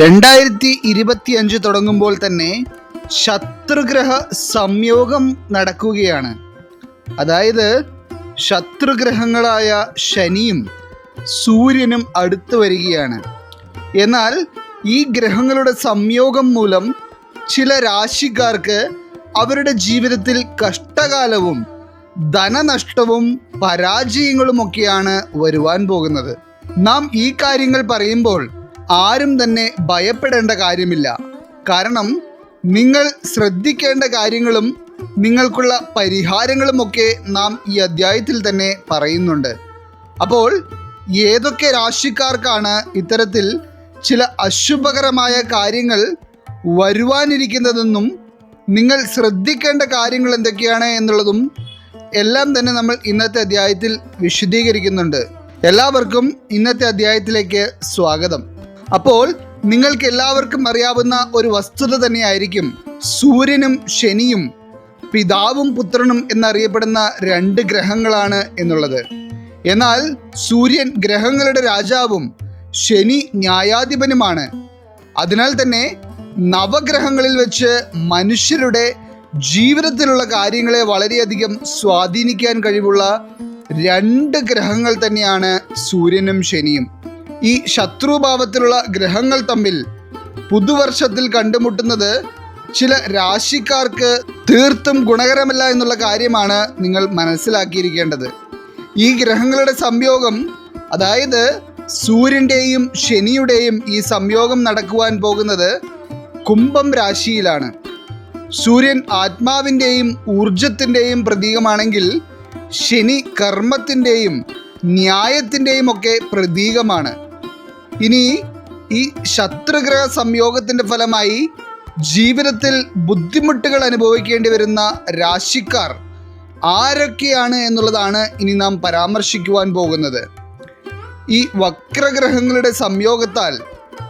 രണ്ടായിരത്തി ഇരുപത്തി അഞ്ച് തുടങ്ങുമ്പോൾ തന്നെ ശത്രുഗ്രഹ സംയോഗം നടക്കുകയാണ്. അതായത് ശത്രുഗ്രഹങ്ങളായ ശനിയും സൂര്യനും അടുത്തു വരികയാണ്. എന്നാൽ ഈ ഗ്രഹങ്ങളുടെ സംയോഗം മൂലം ചില രാശിക്കാർക്ക് അവരുടെ ജീവിതത്തിൽ കഷ്ടകാലവും ധനനഷ്ടവും പരാജയങ്ങളുമൊക്കെയാണ് വരുവാൻ പോകുന്നത്. നാം ഈ കാര്യങ്ങൾ പറയുമ്പോൾ ആരും തന്നെ ഭയപ്പെടേണ്ട കാര്യമില്ല. കാരണം നിങ്ങൾ ശ്രദ്ധിക്കേണ്ട കാര്യങ്ങളും നിങ്ങൾക്കുള്ള പരിഹാരങ്ങളുമൊക്കെ നാം ഈ അധ്യായത്തിൽ തന്നെ പറയുന്നുണ്ട്. അപ്പോൾ ഏതൊക്കെ രാശിക്കാർക്കാണ് ഇത്തരത്തിൽ ചില അശുഭകരമായ കാര്യങ്ങൾ വരുവാനിരിക്കുന്നതെന്നും നിങ്ങൾ ശ്രദ്ധിക്കേണ്ട കാര്യങ്ങൾ എന്തൊക്കെയാണ് എന്നുള്ളതും എല്ലാം തന്നെ നമ്മൾ ഇന്നത്തെ അധ്യായത്തിൽ വിശദീകരിക്കുന്നുണ്ട്. എല്ലാവർക്കും ഇന്നത്തെ അധ്യായത്തിലേക്ക് സ്വാഗതം. അപ്പോൾ നിങ്ങൾക്ക് എല്ലാവർക്കും അറിയാവുന്ന ഒരു വസ്തുത തന്നെയായിരിക്കും സൂര്യനും ശനിയും പിതാവും പുത്രനും എന്നറിയപ്പെടുന്ന രണ്ട് ഗ്രഹങ്ങളാണ് എന്നുള്ളത്. എന്നാൽ സൂര്യൻ ഗ്രഹങ്ങളുടെ രാജാവും ശനി ന്യായാധിപനുമാണ്. അതിനാൽ തന്നെ നവഗ്രഹങ്ങളിൽ വെച്ച് മനുഷ്യരുടെ ജീവിതത്തിലുള്ള കാര്യങ്ങളെ വളരെയധികം സ്വാധീനിക്കാൻ കഴിവുള്ള രണ്ട് ഗ്രഹങ്ങൾ തന്നെയാണ് സൂര്യനും ശനിയും. ഈ ശത്രുഭാവത്തിലുള്ള ഗ്രഹങ്ങൾ തമ്മിൽ പുതുവർഷത്തിൽ കണ്ടുമുട്ടുന്നത് ചില രാശിക്കാർക്ക് തീർത്തും ഗുണകരമല്ല എന്നുള്ള കാര്യമാണ് നിങ്ങൾ മനസ്സിലാക്കിയിരിക്കേണ്ടത്. ഈ ഗ്രഹങ്ങളുടെ സംയോഗം അതായത് സൂര്യന്റെയും ശനിയുടെയും ഈ സംയോഗം നടക്കുവാൻ പോകുന്നത് കുംഭം രാശിയിലാണ്. സൂര്യൻ ആത്മാവിന്റെയും ഊർജത്തിന്റെയും പ്രതീകമാണെങ്കിൽ ശനി കർമ്മത്തിന്റെയും ന്യായത്തിന്റെയും ഒക്കെ പ്രതീകമാണ്. ഇനി ഈ ശത്രുഗ്രഹ സംയോഗത്തിന്റെ ഫലമായി ജീവിതത്തിൽ ബുദ്ധിമുട്ടുകൾ അനുഭവിക്കേണ്ടി വരുന്ന രാശിക്കാർ ആരൊക്കെയാണ് എന്നുള്ളതാണ് ഇനി നാം പരാമർശിക്കുവാൻ പോകുന്നത്. ഈ വക്രഗ്രഹങ്ങളുടെ സംയോഗത്താൽ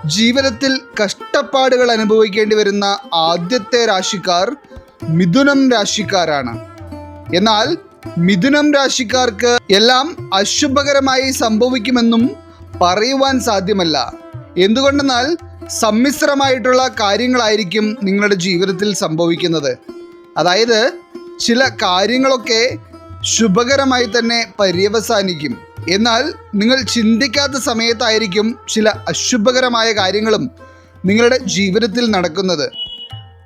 ജീവിതത്തിൽ കഷ്ടപ്പാടുകൾ അനുഭവിക്കേണ്ടി വരുന്ന ആദ്യത്തെ രാശിക്കാർ മിഥുനം രാശിക്കാരാണ്. എന്നാൽ മിഥുനം രാശിക്കാർക്ക് എല്ലാം അശുഭകരമായി സംഭവിക്കുമെന്നും പറയുവാൻ സാധ്യമല്ല. എന്തുകൊണ്ടെന്നാൽ സമ്മിശ്രമായിട്ടുള്ള കാര്യങ്ങളായിരിക്കും നിങ്ങളുടെ ജീവിതത്തിൽ സംഭവിക്കുന്നത്. അതായത് ചില കാര്യങ്ങളൊക്കെ ശുഭകരമായി തന്നെ പര്യവസാനിക്കും. എന്നാൽ നിങ്ങൾ ചിന്തിക്കാത്ത സമയത്തായിരിക്കും ചില അശുഭകരമായ കാര്യങ്ങളും നിങ്ങളുടെ ജീവിതത്തിൽ നടക്കുന്നത്.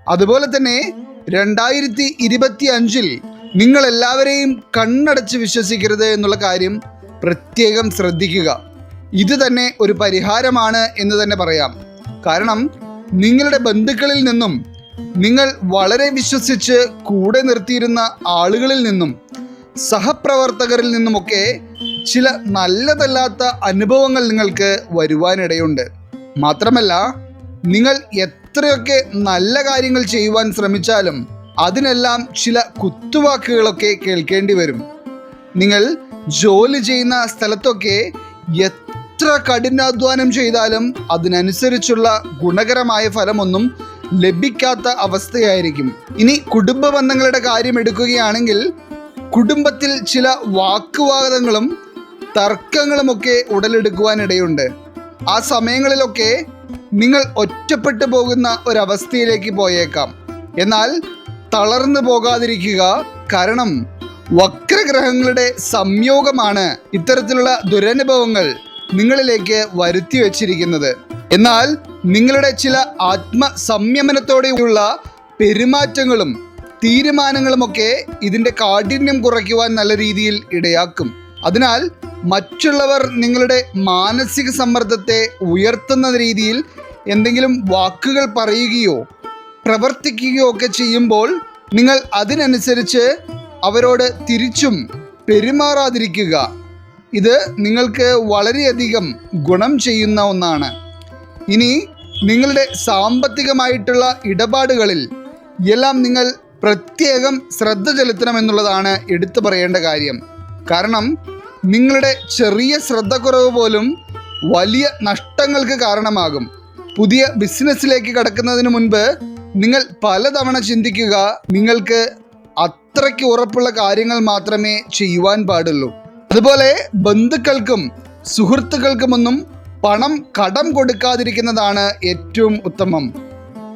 അതുപോലെ തന്നെ രണ്ടായിരത്തി ഇരുപത്തി അഞ്ചിൽ നിങ്ങൾ എല്ലാവരെയും കണ്ണടച്ച് വിശ്വസിക്കരുത് എന്നുള്ള കാര്യം പ്രത്യേകം ശ്രദ്ധിക്കുക. ഇത് തന്നെ ഒരു പരിഹാരമാണ് എന്ന് തന്നെ പറയാം. കാരണം നിങ്ങളുടെ ബന്ധുക്കളിൽ നിന്നും നിങ്ങൾ വളരെ വിശ്വസിച്ച് കൂടെ നിർത്തിയിരുന്ന ആളുകളിൽ നിന്നും സഹപ്രവർത്തകരിൽ നിന്നുമൊക്കെ ചില നല്ലതല്ലാത്ത അനുഭവങ്ങൾ നിങ്ങൾക്ക് വരുവാനിടയുണ്ട്. മാത്രമല്ല നിങ്ങൾ എത്രയൊക്കെ നല്ല കാര്യങ്ങൾ ചെയ്യുവാൻ ശ്രമിച്ചാലും അതിനെല്ലാം ചില കുത്തുവാക്കുകളൊക്കെ കേൾക്കേണ്ടി വരും. നിങ്ങൾ ജോലി ചെയ്യുന്ന സ്ഥലത്തൊക്കെ എത്ര കഠിനാധ്വാനം ചെയ്താലും അതിനനുസരിച്ചുള്ള ഗുണകരമായ ഫലമൊന്നും ലഭിക്കാത്ത അവസ്ഥയായിരിക്കും. ഇനി കുടുംബ ബന്ധങ്ങളുടെ കാര്യം എടുക്കുകയാണെങ്കിൽ കുടുംബത്തിൽ ചില വാക്കുവാദങ്ങളും തർക്കങ്ങളുമൊക്കെ ഉടലെടുക്കുവാനിടയുണ്ട്. ആ സമയങ്ങളിലൊക്കെ നിങ്ങൾ ഒറ്റപ്പെട്ടു പോകുന്ന ഒരവസ്ഥയിലേക്ക് പോയേക്കാം. എന്നാൽ തളർന്നു പോകാതിരിക്കുക കാരണം വക്രഗ്രഹങ്ങളുടെ സംയോഗമാണ് ഇത്തരത്തിലുള്ള ദുരനുഭവങ്ങൾ നിങ്ങളിലേക്ക് വരുത്തി വച്ചിരിക്കുന്നത്. എന്നാൽ നിങ്ങളുടെ ചില ആത്മസംയമനത്തോടെയുള്ള പെരുമാറ്റങ്ങളും തീരുമാനങ്ങളുമൊക്കെ ഇതിന്റെ കാഠിന്യം കുറയ്ക്കുവാൻ നല്ല രീതിയിൽ ഇടയാക്കും. അതിനാൽ മറ്റുള്ളവർ നിങ്ങളുടെ മാനസിക സമ്മർദ്ദത്തെ ഉയർത്തുന്ന രീതിയിൽ എന്തെങ്കിലും വാക്കുകൾ പറയുകയോ പ്രവർത്തിക്കുകയോ ഒക്കെ ചെയ്യുമ്പോൾ നിങ്ങൾ അതിനനുസരിച്ച് അവരോട് തിരിച്ചും പെരുമാറാതിരിക്കുക. ഇത് നിങ്ങൾക്ക് വളരെയധികം ഗുണം ചെയ്യുന്ന ഒന്നാണ്. ഇനി നിങ്ങളുടെ സാമ്പത്തികമായിട്ടുള്ള ഇടപാടുകളിൽ എല്ലാം നിങ്ങൾ പ്രത്യേകം ശ്രദ്ധ ചെലുത്തണമെന്നുള്ളതാണ് എടുത്തു പറയേണ്ട കാര്യം. കാരണം നിങ്ങളുടെ ചെറിയ ശ്രദ്ധക്കുറവ് പോലും വലിയ നഷ്ടങ്ങൾക്ക് കാരണമാകും. പുതിയ ബിസിനസ്സിലേക്ക് കടക്കുന്നതിന് മുൻപ് നിങ്ങൾ പലതവണ ചിന്തിക്കുക നിങ്ങൾക്ക് അത്രയ്ക്ക് ഉറപ്പുള്ള കാര്യങ്ങൾ മാത്രമേ ചെയ്യുവാൻ പാടുള്ളൂ. അതുപോലെ ബന്ധുക്കൾക്കും സുഹൃത്തുക്കൾക്കുമൊന്നും പണം കടം കൊടുക്കാതിരിക്കുന്നതാണ് ഏറ്റവും ഉത്തമം.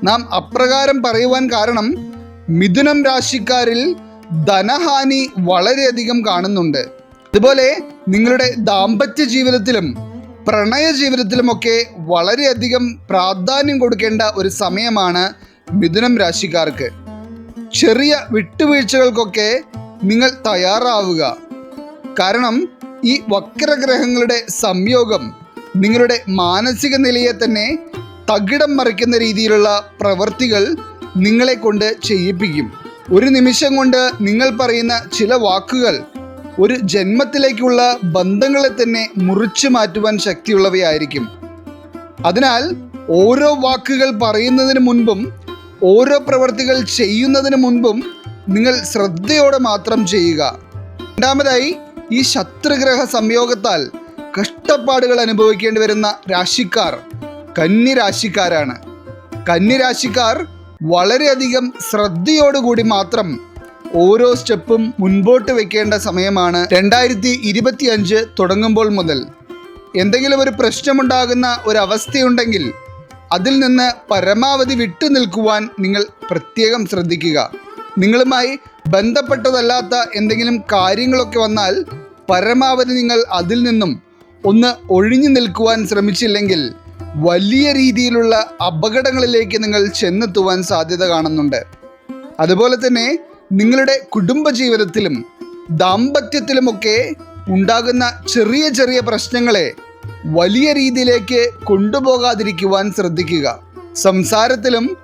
നാം അപ്രകാരം പറയുവാൻ കാരണം മിഥുനം രാശിക്കാരിൽ ധനഹാനി വളരെയധികം കാണുന്നുണ്ട്. അതുപോലെ നിങ്ങളുടെ ദാമ്പത്യ ജീവിതത്തിലും പ്രണയ ജീവിതത്തിലുമൊക്കെ വളരെയധികം പ്രാധാന്യം കൊടുക്കേണ്ട ഒരു സമയമാണ് മിഥുനം രാശിക്കാർക്ക്. ചെറിയ വിട്ടുവീഴ്ചകൾക്കൊക്കെ നിങ്ങൾ തയ്യാറാവുക. കാരണം ഈ വക്രഗ്രഹങ്ങളുടെ സംയോഗം നിങ്ങളുടെ മാനസിക നിലയെ തന്നെ തകിടം മറിക്കുന്ന രീതിയിലുള്ള പ്രവൃത്തികൾ നിങ്ങളെ കൊണ്ട് ചെയ്യിപ്പിക്കും. ഒരു നിമിഷം കൊണ്ട് നിങ്ങൾ പറയുന്ന ചില വാക്കുകൾ ഒരു ജന്മത്തിലേക്കുള്ള ബന്ധങ്ങളെ തന്നെ മുറിച്ചു മാറ്റുവാൻ ശക്തിയുള്ളവയായിരിക്കും. അതിനാൽ ഓരോ വാക്കുകൾ പറയുന്നതിന് മുൻപും ഓരോ പ്രവർത്തികൾ ചെയ്യുന്നതിന് മുൻപും നിങ്ങൾ ശ്രദ്ധയോടെ മാത്രം ചെയ്യുക. രണ്ടാമതായി ഈ ശത്രുഗ്രഹ സംയോഗത്താൽ കഷ്ടപ്പാടുകൾ അനുഭവിക്കേണ്ടി വരുന്ന രാശിക്കാർ കന്നി രാശിക്കാരാണ് കന്നി രാശിക്കാർ വളരെയധികം ശ്രദ്ധയോടുകൂടി മാത്രം ഓരോ സ്റ്റെപ്പും മുൻപോട്ട് വെക്കേണ്ട സമയമാണ് രണ്ടായിരത്തി ഇരുപത്തി അഞ്ച് തുടങ്ങുമ്പോൾ മുതൽ. എന്തെങ്കിലും ഒരു പ്രശ്നമുണ്ടാകുന്ന ഒരവസ്ഥയുണ്ടെങ്കിൽ അതിൽ നിന്ന് പരമാവധി വിട്ടു നിൽക്കുവാൻ നിങ്ങൾ പ്രത്യേകം ശ്രദ്ധിക്കുക. നിങ്ങളുമായി ബന്ധപ്പെട്ടതല്ലാത്ത എന്തെങ്കിലും കാര്യങ്ങളൊക്കെ വന്നാൽ പരമാവധി നിങ്ങൾ അതിൽ നിന്നും ഒന്ന് ഒഴിഞ്ഞു നിൽക്കുവാൻ ശ്രമിച്ചില്ലെങ്കിൽ വലിയ രീതിയിലുള്ള അപകടങ്ങളിലേക്ക് നിങ്ങൾ ചെന്നെത്തുവാൻ സാധ്യത കാണുന്നുണ്ട്. അതുപോലെ തന്നെ നിങ്ങളുടെ കുടുംബജീവിതത്തിലും ദാമ്പത്യത്തിലുമൊക്കെ ഉണ്ടാകുന്ന ചെറിയ ചെറിയ പ്രശ്നങ്ങളെ വലിയ രീതിയിലേക്ക് കൊണ്ടുപോകാതിരിക്കുവാൻ ശ്രദ്ധിക്കുക. സംസാരത്തിലും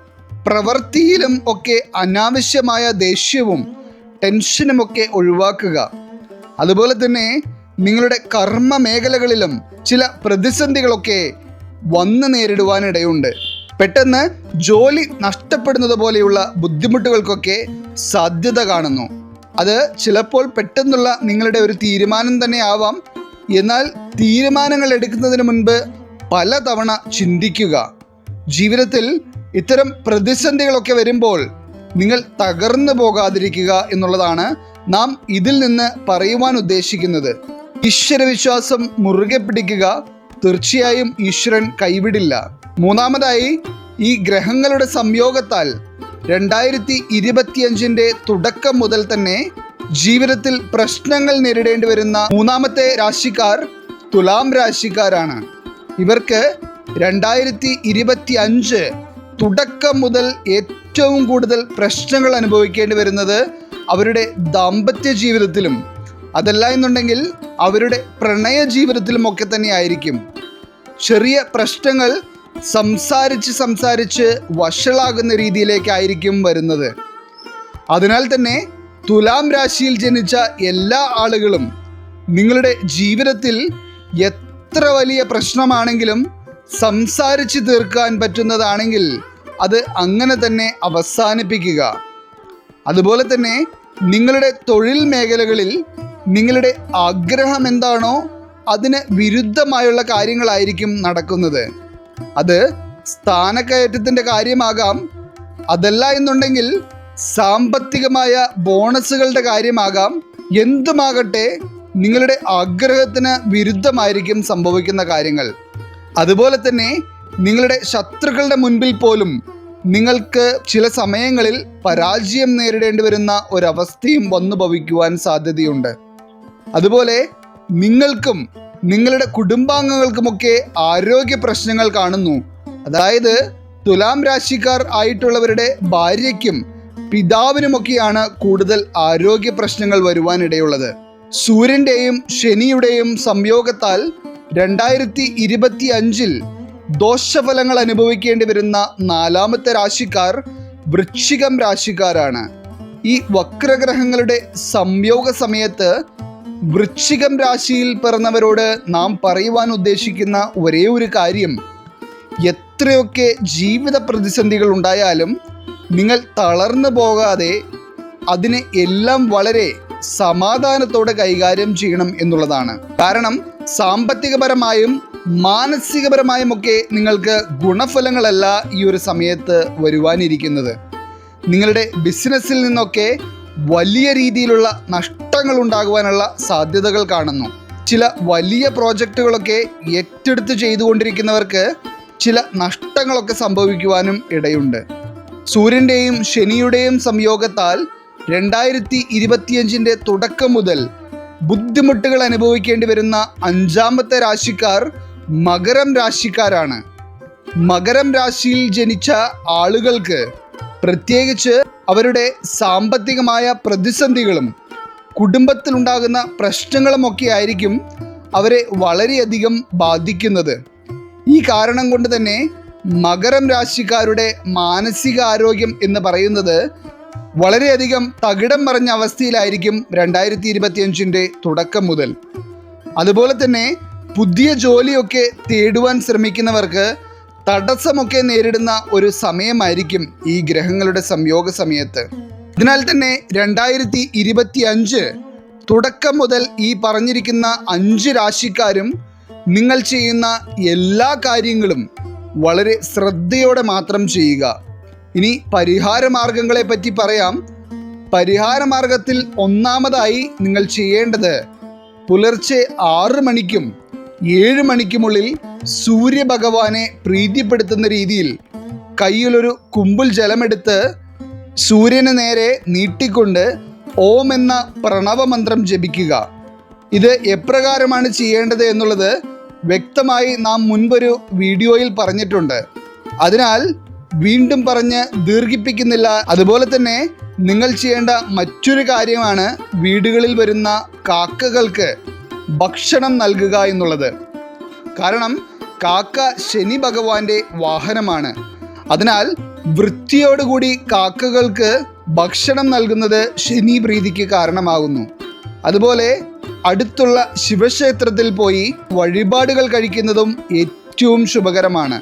പ്രവൃത്തിയിലും ഒക്കെ അനാവശ്യമായ ദേഷ്യവും ടെൻഷനുമൊക്കെ ഒഴിവാക്കുക. അതുപോലെ തന്നെ നിങ്ങളുടെ കർമ്മ മേഖലകളിലും ചില പ്രതിസന്ധികളൊക്കെ വന്നു നേരിടുവാനിടയുണ്ട്. പെട്ടെന്ന് ജോലി നഷ്ടപ്പെടുന്നത് പോലെയുള്ള ബുദ്ധിമുട്ടുകൾക്കൊക്കെ സാധ്യത കാണുന്നു. അത് ചിലപ്പോൾ പെട്ടെന്നുള്ള നിങ്ങളുടെ ഒരു തീരുമാനം തന്നെ ആവാം. എന്നാൽ തീരുമാനങ്ങൾ എടുക്കുന്നതിന് മുൻപ് പലതവണ ചിന്തിക്കുക. ജീവിതത്തിൽ ഇത്തരം പ്രതിസന്ധികളൊക്കെ വരുമ്പോൾ നിങ്ങൾ തകർന്നു പോകാതിരിക്കുക എന്നുള്ളതാണ് നാം ഇതിൽ നിന്ന് പറയുവാൻ ഉദ്ദേശിക്കുന്നത്. ഈശ്വരവിശ്വാസം മുറുകെ പിടിക്കുക തീർച്ചയായും ഈശ്വരൻ കൈവിടില്ല. മൂന്നാമതായി ഈ ഗ്രഹങ്ങളുടെ സംയോഗത്താൽ രണ്ടായിരത്തി ഇരുപത്തിയഞ്ചിന്റെ തുടക്കം മുതൽ തന്നെ ജീവിതത്തിൽ പ്രശ്നങ്ങൾ നേരിടേണ്ടി വരുന്ന മൂന്നാമത്തെ രാശിക്കാർ തുലാം രാശിക്കാരാണ്. ഇവർക്ക് രണ്ടായിരത്തി ഇരുപത്തി അഞ്ച് തുടക്കം മുതൽ ഏറ്റവും കൂടുതൽ പ്രശ്നങ്ങൾ അനുഭവിക്കേണ്ടി വരുന്നത് അവരുടെ ദാമ്പത്യ ജീവിതത്തിലും അതല്ല എന്നുണ്ടെങ്കിൽ അവരുടെ പ്രണയ ജീവിതത്തിലുമൊക്കെ തന്നെ ആയിരിക്കും. ചെറിയ പ്രശ്നങ്ങൾ സംസാരിച്ച് സംസാരിച്ച് വഷളാകുന്ന രീതിയിലേക്കായിരിക്കും വരുന്നത്. അതിനാൽ തന്നെ തുലാം രാശിയിൽ ജനിച്ച എല്ലാ ആളുകളും നിങ്ങളുടെ ജീവിതത്തിൽ എത്ര വലിയ പ്രശ്നമാണെങ്കിലും സംസാരിച്ച് തീർക്കാൻ പറ്റുന്നതാണെങ്കിൽ അത് അങ്ങനെ തന്നെ അവസാനിപ്പിക്കുക. അതുപോലെ തന്നെ നിങ്ങളുടെ തൊഴിൽ മേഖലകളിൽ നിങ്ങളുടെ ആഗ്രഹം എന്താണോ അതിന് വിരുദ്ധമായുള്ള കാര്യങ്ങളായിരിക്കും നടക്കുന്നത്. അത് സ്ഥാനക്കയറ്റത്തിന്റെ കാര്യമാകാം. അതല്ല എന്നുണ്ടെങ്കിൽ സാമ്പത്തികമായ ബോണസുകളുടെ കാര്യമാകാം. എന്തുമാകട്ടെ നിങ്ങളുടെ ആഗ്രഹത്തിന് വിരുദ്ധമായിരിക്കും സംഭവിക്കുന്ന കാര്യങ്ങൾ. അതുപോലെ തന്നെ നിങ്ങളുടെ ശത്രുക്കളുടെ മുൻപിൽ പോലും നിങ്ങൾക്ക് ചില സമയങ്ങളിൽ പരാജയം നേരിടേണ്ടി വരുന്ന ഒരവസ്ഥയും വന്നു ഭവിക്കുവാൻ സാധ്യതയുണ്ട്. അതുപോലെ നിങ്ങൾക്കും നിങ്ങളുടെ കുടുംബാംഗങ്ങൾക്കുമൊക്കെ ആരോഗ്യ പ്രശ്നങ്ങൾ കാണുന്നു. അതായത് തുലാം രാശിക്കാർ ആയിട്ടുള്ളവരുടെ ഭാര്യയ്ക്കും പിതാവിനുമൊക്കെയാണ് കൂടുതൽ ആരോഗ്യ പ്രശ്നങ്ങൾ വരുവാനിടയുള്ളത്. സൂര്യന്റെയും ശനിയുടെയും സംയോഗത്താൽ രണ്ടായിരത്തി ഇരുപത്തി അഞ്ചിൽ ദോഷഫലങ്ങൾ അനുഭവിക്കേണ്ടി വരുന്ന നാലാമത്തെ രാശിക്കാർ വൃശ്ചികം രാശിക്കാരാണ്. ഈ വക്രഗ്രഹങ്ങളുടെ സംയോഗ സമയത്ത് വൃശ്ചികം രാശിയിൽ പിറന്നവരോട് നാം പറയുവാൻ ഉദ്ദേശിക്കുന്ന ഒരേ ഒരു കാര്യം. എത്രയൊക്കെ ജീവിത പ്രതിസന്ധികൾ ഉണ്ടായാലും നിങ്ങൾ തളർന്നു പോകാതെ അതിനെ എല്ലാം വളരെ സമാധാനത്തോടെ കൈകാര്യം ചെയ്യണം എന്നുള്ളതാണ്. കാരണം സാമ്പത്തികപരമായും മാനസികപരമായും ഒക്കെ നിങ്ങൾക്ക് ഗുണഫലങ്ങളല്ല ഈ ഒരു സമയത്ത് വരുവാനിരിക്കുന്നത്. നിങ്ങളുടെ ബിസിനസ്സിൽ നിന്നൊക്കെ വലിയ രീതിയിലുള്ള നഷ്ടങ്ങൾ ഉണ്ടാകുവാനുള്ള സാധ്യതകൾ കാണുന്നു. ചില വലിയ പ്രോജക്റ്റുകളൊക്കെ ഏറ്റെടുത്ത് ചെയ്തുകൊണ്ടിരിക്കുന്നവർക്ക് ചില നഷ്ടങ്ങളൊക്കെ സംഭവിക്കുവാനും ഇടയുണ്ട്. സൂര്യന്റെയും ശനിയുടെയും സംയോഗത്താൽ രണ്ടായിരത്തി ഇരുപത്തിയഞ്ചിന്റെ തുടക്കം മുതൽ ബുദ്ധിമുട്ടുകൾ അനുഭവിക്കേണ്ടി വരുന്ന അഞ്ചാമത്തെ രാശിക്കാർ മകരം രാശിക്കാരാണ്. മകരം രാശിയിൽ ജനിച്ച ആളുകൾക്ക് പ്രത്യേകിച്ച് അവരുടെ സാമ്പത്തികമായ പ്രതിസന്ധികളും കുടുംബത്തിലുണ്ടാകുന്ന പ്രശ്നങ്ങളുമൊക്കെ ആയിരിക്കും അവരെ വളരെയധികം ബാധിക്കുന്നത്. ഈ കാരണം കൊണ്ട് തന്നെ മകരം രാശിക്കാരുടെ മാനസികാരോഗ്യം എന്ന് പറയുന്നത് വളരെയധികം തകിടം മറിഞ്ഞ അവസ്ഥയിലായിരിക്കും രണ്ടായിരത്തി ഇരുപത്തിയഞ്ചിന്റെ തുടക്കം മുതൽ. അതുപോലെ തന്നെ പുതിയ ജോലിയൊക്കെ തേടുവാൻ ശ്രമിക്കുന്നവർക്ക് തടസ്സമൊക്കെ നേരിടുന്ന ഒരു സമയമായിരിക്കും ഈ ഗ്രഹങ്ങളുടെ സംയോഗ സമയത്ത്. അതിനാൽ തന്നെ രണ്ടായിരത്തി ഇരുപത്തി അഞ്ച് തുടക്കം മുതൽ ഈ പറഞ്ഞിരിക്കുന്ന അഞ്ച് രാശിക്കാരും നിങ്ങൾ ചെയ്യുന്ന എല്ലാ കാര്യങ്ങളും വളരെ ശ്രദ്ധയോടെ മാത്രം ചെയ്യുക. ഇനി പരിഹാര മാർഗങ്ങളെ പറ്റി പറയാം. പരിഹാര മാർഗത്തിൽ ഒന്നാമതായി നിങ്ങൾ ചെയ്യേണ്ടത് പുലർച്ചെ ആറ് മണിക്കും ഏഴ് മണിക്കുമുള്ളിൽ സൂര്യഭഗവാനെ പ്രീതിപ്പെടുത്തുന്ന രീതിയിൽ കയ്യിലൊരു കുമ്പിൾ ജലമെടുത്ത് സൂര്യന് നേരെ നീട്ടിക്കൊണ്ട് ഓം എന്ന പ്രണവമന്ത്രം ജപിക്കുക. ഇത് എപ്രകാരമാണ് ചെയ്യേണ്ടത് എന്നുള്ളത് വ്യക്തമായി നാം മുൻപൊരു വീഡിയോയിൽ പറഞ്ഞിട്ടുണ്ട്. അതിനാൽ വീണ്ടും പറഞ്ഞ് ദീർഘിപ്പിക്കുന്നില്ല. അതുപോലെ തന്നെ നിങ്ങൾ ചെയ്യേണ്ട മറ്റൊരു കാര്യമാണ് വീടുകളിൽ വരുന്ന കാക്കകൾക്ക് ഭക്ഷണം നൽകുക എന്നുള്ളത്. കാരണം കാക്ക ശനി ഭഗവാന്റെ വാഹനമാണ്. അതിനാൽ വൃത്തിയോടുകൂടി കാക്കകൾക്ക് ഭക്ഷണം നൽകുന്നത് ശനി പ്രീതിക്ക് കാരണമാകുന്നു. അതുപോലെ അടുത്തുള്ള ശിവക്ഷേത്രത്തിൽ പോയി വഴിപാടുകൾ കഴിക്കുന്നതും ഏറ്റവും ശുഭകരമാണ്.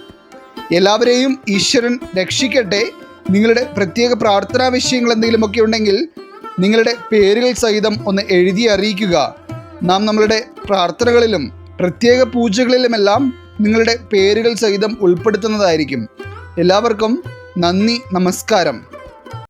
എല്ലാവരെയും ഈശ്വരൻ രക്ഷിക്കട്ടെ. നിങ്ങളുടെ പ്രത്യേക പ്രാർത്ഥനാ വിഷയങ്ങൾ എന്തെങ്കിലുമൊക്കെ ഉണ്ടെങ്കിൽ നിങ്ങളുടെ പേരുകൾ സഹിതം ഒന്ന് എഴുതി അറിയിക്കുക. നാം നമ്മളുടെ പ്രാർത്ഥനകളിലും പ്രത്യേക പൂജകളിലുമെല്ലാം നിങ്ങളുടെ പേരുകൾ സഹിതം ഉൾപ്പെടുത്തുന്നതായിരിക്കും. എല്ലാവർക്കും നന്ദി നമസ്കാരം.